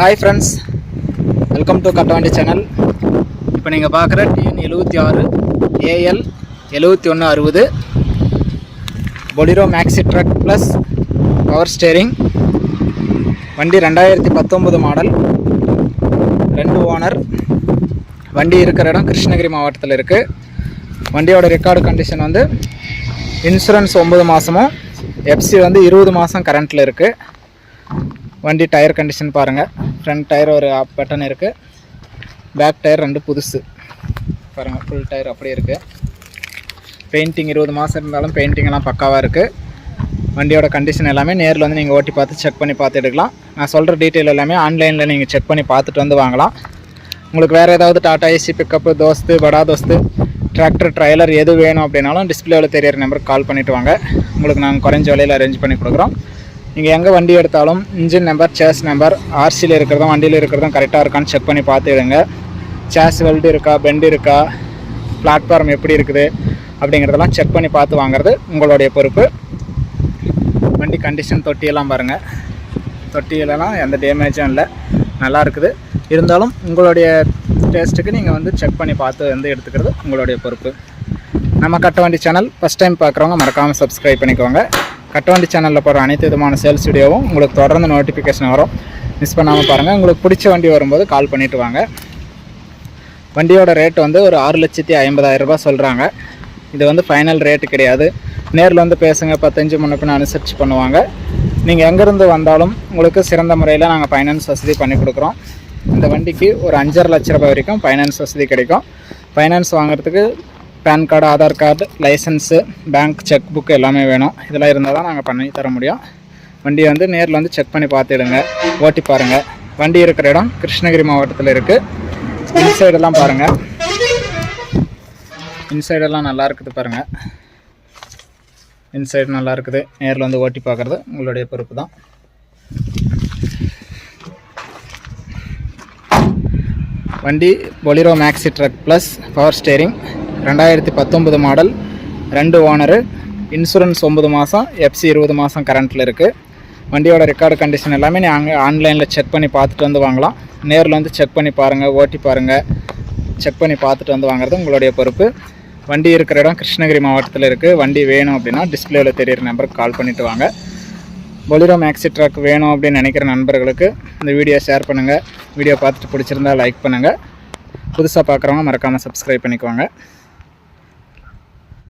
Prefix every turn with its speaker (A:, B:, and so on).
A: Hi friends welcome to Kattavandi channel இப்போ நீங்கள் பார்க்குற டிஎன் எழுபத்தி ஆறு ஏஎல் எழுபத்தி ஒன்று அறுபது Bolero maxi truck plus power steering வண்டி ரெண்டாயிரத்தி பத்தொம்பது மாடல் ரெண்டு ஓனர் வண்டி இருக்கிற இடம் கிருஷ்ணகிரி மாவட்டத்தில் இருக்குது வண்டியோட ரெக்கார்டு கண்டிஷன் வந்து இன்சூரன்ஸ் ஒம்பது மாதமும் எஃப்சி வந்து இருபது மாதம் கரண்ட்டில் இருக்குது வண்டி டயர் கண்டிஷன் பாருங்கள் ஃப்ரண்ட் டயர் ஒரு பட்டன் இருக்குது பேக் டயர் ரெண்டு புதுசு. பாருங்கள் ஃபுல் டயர் அப்படியே இருக்குது பெயிண்டிங் இருபது மாதம் இருந்தாலும் பெயிண்டிங் எல்லாம் பக்காவாக இருக்குது வண்டியோட கண்டிஷன் எல்லாமே நேரில் வந்து நீங்கள் ஓட்டி பார்த்து செக் பண்ணி பார்த்து எடுக்கலாம். நான் சொல்கிற டீட்டெயில் எல்லாமே ஆன்லைனில் நீங்கள் செக் பண்ணி பார்த்துட்டு வந்து வாங்கலாம். உங்களுக்கு வேறு ஏதாவது டாட்டா ஏசி பிக்கப்பு தோஸ்து படா தோஸ்து டிராக்டர் ட்ரைலர் எது வேணும் அப்படின்னாலும் டிஸ்பிளேவில் தெரியற நம்பருக்கு கால் பண்ணிவிட்டு வாங்க. உங்களுக்கு நாங்கள் குறைஞ்ச விலையில் அரேஞ்ச் பண்ணி கொடுக்குறோம். நீங்கள் எங்கே வண்டி எடுத்தாலும் இன்ஜின் நம்பர் சேஸ் நம்பர் ஆர்சியில் இருக்கிறதும் வண்டியில் இருக்கிறதும் கரெக்டாக இருக்கான்னு செக் பண்ணி பார்த்துடுங்க சேஸ் வெல்டு இருக்கா பெண்டு இருக்கா பிளாட்ஃபார்ம் எப்படி இருக்குது அப்படிங்கிறதெல்லாம் செக் பண்ணி பார்த்து வாங்குறது உங்களுடைய பொறுப்பு. வண்டி கண்டிஷன் தொட்டியெல்லாம் பாருங்கள் தொட்டியிலலாம் எந்த டேமேஜும் இல்லை. நல்லா இருக்குது. இருந்தாலும் உங்களுடைய டேஸ்ட்டுக்கு நீங்கள் வந்து செக் பண்ணி பார்த்து வந்து எடுத்துக்கிறது உங்களுடைய பொறுப்பு. நம்ம கட்ட வண்டி சேனல் ஃபஸ்ட் டைம் பார்க்குறவங்க மறக்காமல் சப்ஸ்கிரைப் பண்ணிக்கோங்க. கட்டவண்டி சேனலில் போகிற அனைத்து விதமான சேல்ஸ் வீடியோவும் உங்களுக்கு தொடர்ந்து நோட்டிஃபிகேஷன் வரும். மிஸ் பண்ணாமல் பாருங்கள் உங்களுக்கு பிடிச்ச வண்டி வரும்போது கால் பண்ணிவிட்டு வாங்க. வண்டியோட ரேட் வந்து ஒரு ஆறு லட்சத்தி ஐம்பதாயிரரூபா சொல்கிறாங்க இது வந்து ஃபைனல் ரேட்டு கிடையாது. நேரில் வந்து பேசுங்க. பத்தஞ்சு முன்னப்பின் அனுசரித்து பண்ணுவாங்க. நீங்கள் எங்கேருந்து வந்தாலும் உங்களுக்கு சிறந்த முறையில் நாங்கள் ஃபைனான்ஸ் வசதி பண்ணி கொடுக்குறோம். இந்த வண்டிக்கு ஒரு அஞ்சரை லட்ச ரூபாய் வரைக்கும் ஃபைனான்ஸ் வசதி கிடைக்கும். ஃபைனான்ஸ் வாங்குறதுக்கு PAN card Aadhaar card licence bank cheque book எல்லாமே வேணும். இதெல்லாம் இருந்தால் தான் நாங்கள் பண்ணி தர முடியும். வண்டியை வந்து நேரில் வந்து செக் பண்ணி பார்த்துடுங்க. ஓட்டி பாருங்கள் வண்டி இருக்கிற இடம் கிருஷ்ணகிரி மாவட்டத்தில் இருக்குது இன்சைடெல்லாம் பாருங்கள் இன்சைடெல்லாம் நல்லா இருக்குது பாருங்கள் இன்சைடு நல்லா இருக்குது. நேரில் வந்து ஓட்டி பார்க்குறது உங்களுடைய பொறுப்பு தான். வண்டி Bolero maxi truck plus power steering ரெண்டாயிரத்தி பத்தொம்பது மாடல் ரெண்டு ஓனரு இன்சூரன்ஸ் ஒம்பது மாதம் எஃப்சி இருபது மாதம் கரண்ட்டில் இருக்குது வண்டியோட ரெக்கார்டு கண்டிஷன் எல்லாமே நீங்கள் ஆன்லைனில் செக் பண்ணி பார்த்துட்டு வந்து வாங்கலாம். நேரில் வந்து செக் பண்ணி பாருங்கள் ஓட்டி பாருங்கள் செக் பண்ணி பார்த்துட்டு வந்து வாங்குறது உங்களுடைய பொறுப்பு. வண்டி இருக்கிற இடம் கிருஷ்ணகிரி மாவட்டத்தில் இருக்குது வண்டி வேணும் அப்படின்னா டிஸ்பிளேவில் தெரியிற நம்பருக்கு கால் பண்ணிவிட்டு வாங்க. பொலிரோ மேக்ஸி ட்ரக் வேணும் அப்படின்னு நினைக்கிற நண்பர்களுக்கு இந்த வீடியோ ஷேர் பண்ணுங்கள் வீடியோ பார்த்துட்டு பிடிச்சிருந்தா லைக் பண்ணுங்கள் புதுசாக பார்க்குறவங்க மறக்காமல் சப்ஸ்கிரைப் பண்ணிக்குவாங்க